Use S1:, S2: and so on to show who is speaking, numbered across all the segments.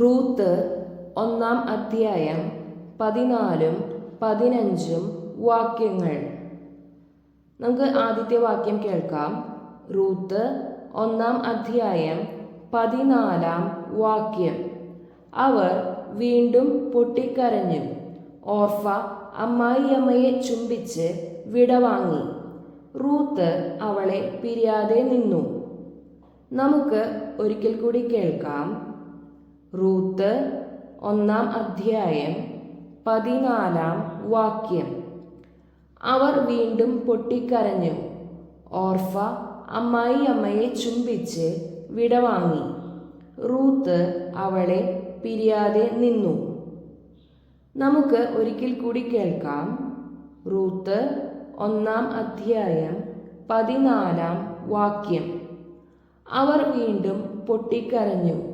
S1: Ruth ഒന്നാം അധ്യായം പതിനാലും പതിനഞ്ചും വാക്യങ്ങൾ. നമുക്ക് ആദ്യത്തെ വാക്യം കേൾക്കാം. റൂത്ത് ഒന്നാം അധ്യായം പതിനാലാം വാക്യം. അവർ വീണ്ടും പൊട്ടിക്കരഞ്ഞു. ഓർഫ അമ്മായിയമ്മയെ ചുംബിച്ച് വിടവാങ്ങി റൂത്ത് അവളെ പിരിയാതെ നിന്നു. നമുക്ക് ഒരിക്കൽ കൂടി കേൾക്കാം. റൂത്ത് ഒന്നാം അധ്യായം പതിനാലാം വാക്യം. അവർ വീണ്ടും പൊട്ടിക്കരഞ്ഞു. ഓർഫ അമ്മായി അമ്മയെ ചുംബിച്ച് വിടവാങ്ങി റൂത്ത് അവളെ പിരിയാതെ നിന്നു. നമുക്ക് ഒരിക്കൽ കൂടി കേൾക്കാം. റൂത്ത് ഒന്നാം അധ്യായം പതിനാലാം വാക്യം. അവർ വീണ്ടും പൊട്ടിക്കരഞ്ഞു.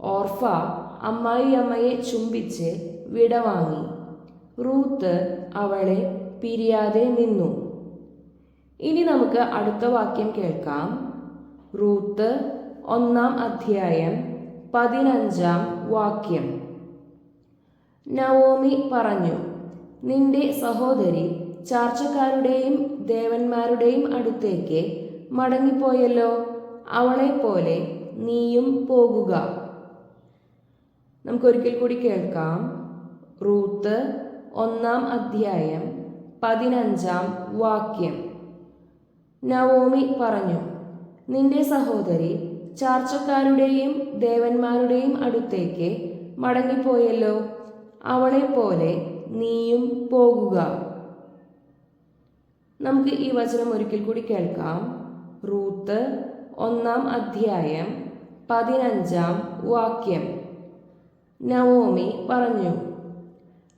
S1: ഓർഫ അമ്മായിയമ്മയെ ചുംബിച്ച് വിടവാങ്ങി. റൂത്ത് അവളെ പിരിയാതെ നിന്നു. ഇനി നമുക്ക് അടുത്ത വാക്യം കേൾക്കാം. റൂത്ത് ഒന്നാം അധ്യായം പതിനഞ്ചാം വാക്യം. നവോമി പറഞ്ഞു നിന്റെ സഹോദരി ചാർച്ചക്കാരുടെയും ദേവന്മാരുടെയും അടുത്തേക്ക് മടങ്ങിപ്പോയല്ലോ. അവളെപ്പോലെ പോലെ നീയും പോകുക. നമുക്കൊരിക്കൽ കൂടി കേൾക്കാം. റൂത്ത് ഒന്നാം അധ്യായം പതിനഞ്ചാം വാക്യം. നവോമി പറഞ്ഞു നിന്റെ സഹോദരി ചാർച്ചക്കാരുടെയും ദേവന്മാരുടെയും അടുത്തേക്ക് മടങ്ങിപ്പോയല്ലോ. അവളെ പോലെ നീയും പോകുക. നമുക്ക് ഈ വചനം ഒരിക്കൽ കൂടി കേൾക്കാം. റൂത്ത് ഒന്നാം അധ്യായം പതിനഞ്ചാം വാക്യം. നവോമി പറഞ്ഞു.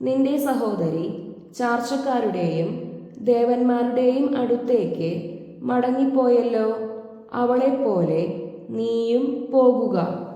S1: നിന്റെ സഹോദരി ചാർച്ചക്കാരുടെയും ദേവന്മാരുടെയും അടുത്തേക്ക് മടങ്ങിപ്പോയല്ലോ. അവളെപ്പോലെ നീയും പോകുക.